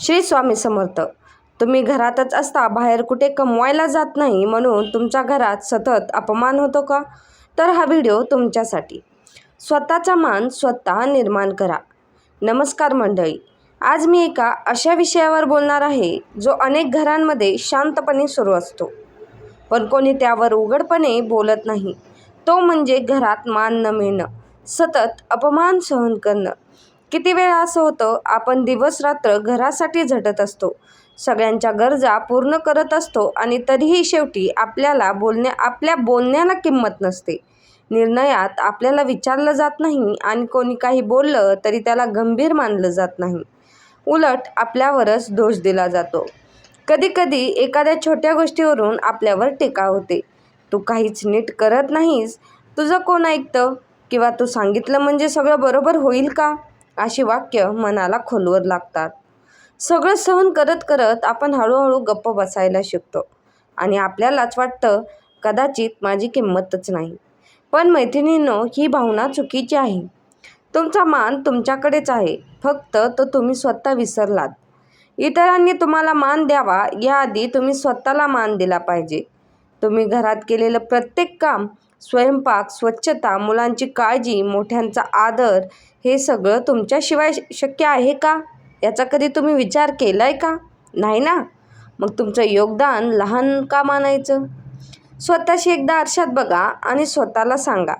श्री स्वामी समर्थ. तुम्ही घरातच असता बाहेर कुठे कमवायला जात नाही म्हणून तुमच्या घरात सतत अपमान होतो का? तर हा व्हिडिओ तुमच्यासाठी. स्वतःचा मान स्वतः निर्माण करा. नमस्कार मंडळी. आज मी एका अशा विषयावर बोलणार आहे जो अनेक घरांमध्ये शांतपणे सुरू असतो. पण कोणी त्यावर उघडपणे बोलत नाही. तो म्हणजे घरात मान न मिळणं सतत अपमान सहन करणं. किती वेळा असं होतं? आपण दिवस रात्र घरासाठी झटत असतो. सगळ्यांच्या गरजा पूर्ण करत असतो आणि तरीही शेवटी आपल्याला बोलण्या आपल्या बोलण्याला किंमत नसते. निर्णयात आपल्याला विचारलं जात नाही आणि कोणी काही बोललं तरी त्याला गंभीर मानलं जात नाही. उलट आपल्यावरच दोष दिला जातो. कधीकधी एखाद्या छोट्या गोष्टीवरून आपल्यावर टीका होते. तू काहीच नीट करत नाहीस. तुझं कोण ऐकतं? किंवा तू सांगितलं म्हणजे सगळं बरोबर होईल का? अशी वाक्य मनाला खोलवर लागतात. सगळं सहन करत करत आपण हळूहळू गप्प बसायला शिकतो. आणि आपल्यालाच वाटतं कदाचित माझी किंमतच नाही. पण मैत्रिणींनो ही भावना चुकीची आहे. तुमचा मान तुमच्याकडेच आहे. फक्त तो तुम्ही स्वतः विसरलात. इतरांनी तुम्हाला मान द्यावा याआधी तुम्ही स्वतःला मान दिला पाहिजे. तुम्ही घरात केलेलं प्रत्येक काम स्वयंपाक स्वच्छता मुलांची काळजी मोठ्यांचा आदर हे सगळं तुमच्याशिवाय शक्य आहे का? याचा कधी तुम्ही विचार केला आहे का? नाही ना? मग तुमचं योगदान लहान का मानायचं स्वतःशी एकदा आरशात बघा आणि स्वतःला सांगा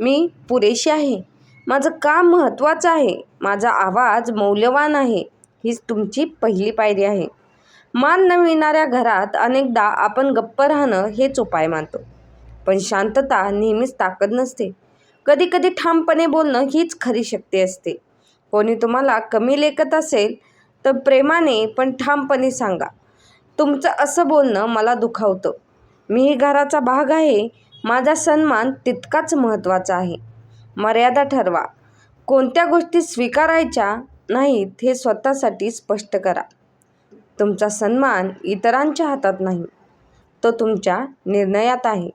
मी पुरेशी आहे. माझं काम महत्त्वाचं आहे. माझा आवाज मौल्यवान आहे. हीच तुमची पहिली पायरी आहे. मान न मिळणाऱ्या घरात अनेकदा आपण गप्प राहणं हेच उपाय मानतो. पण शांतता नेहमीच ताकद नसते. कधी कधी ठामपणे बोलणं हीच खरी शक्ती असते. कोणी तुम्हाला कमी लेखत असेल तर प्रेमाने पण ठामपणे सांगा. तुमचं असं बोलणं मला दुखावतं. मी घराचा भाग आहे. माझा सन्मान तितकाच महत्त्वाचा आहे. मर्यादा ठरवा. कोणत्या गोष्टी स्वीकारायच्या नाहीत हे स्वतःसाठी स्पष्ट करा. तुमचा सन्मान इतरांच्या हातात नाही तो तुमच्या निर्णयात आहे.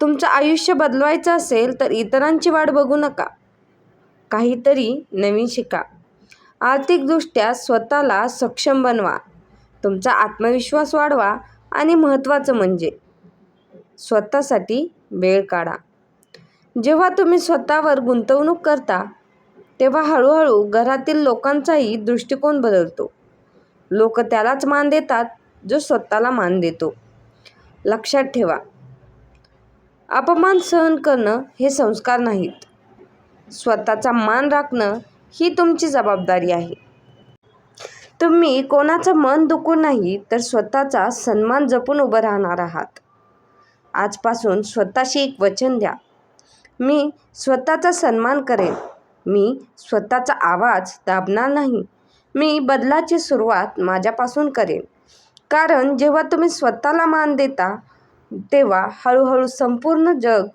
तुमचं आयुष्य बदलवायचं असेल तर इतरांची वाट बघू नका. काहीतरी नवीन शिका. आर्थिकदृष्ट्या स्वतःला सक्षम बनवा. तुमचा आत्मविश्वास वाढवा आणि महत्त्वाचं म्हणजे स्वतःसाठी वेळ काढा. जेव्हा तुम्ही स्वतःवर गुंतवणूक करता तेव्हा हळूहळू घरातील लोकांचाही दृष्टिकोन बदलतो. लोक त्यालाच मान देतात जो स्वतःला मान देतो. लक्षात ठेवा अपमान सहन करणं हे संस्कार नाहीत. स्वतःचा मान राखणं ही तुमची जबाबदारी आहे. तुम्ही कोणाचं मन दुखून नाही तर स्वतःचा सन्मान जपून उभं राहणार आहात. आजपासून स्वतःशी एक वचन द्या. मी स्वतःचा सन्मान करेन. मी स्वतःचा आवाज दाबणार नाही. मी बदलाची सुरुवात माझ्यापासून करेन. कारण जेव्हा तुम्ही स्वतःला मान देता तेव्हा हळूहळू संपूर्ण जग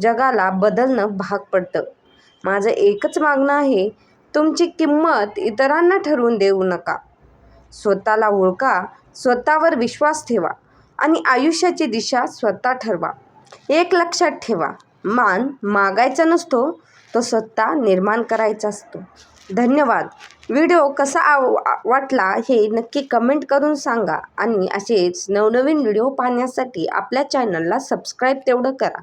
जगाला बदलणं भाग पडतं. माझं एकच मागणं आहे तुमची किंमत इतरांना ठरवून देऊ नका. स्वतःला ओळखा स्वतःवर विश्वास ठेवा आणि आयुष्याची दिशा स्वतः ठरवा. एक लक्षात ठेवा मान मागायचा नसतो तो स्वतः निर्माण करायचा असतो. धन्यवाद. व्हिडिओ कसा आव वाटला हे नक्की कमेंट करून सांगा आणि असेच नवनवीन व्हिडिओ पाहण्यासाठी आपल्या चॅनलला सबस्क्राईब तेवढं करा.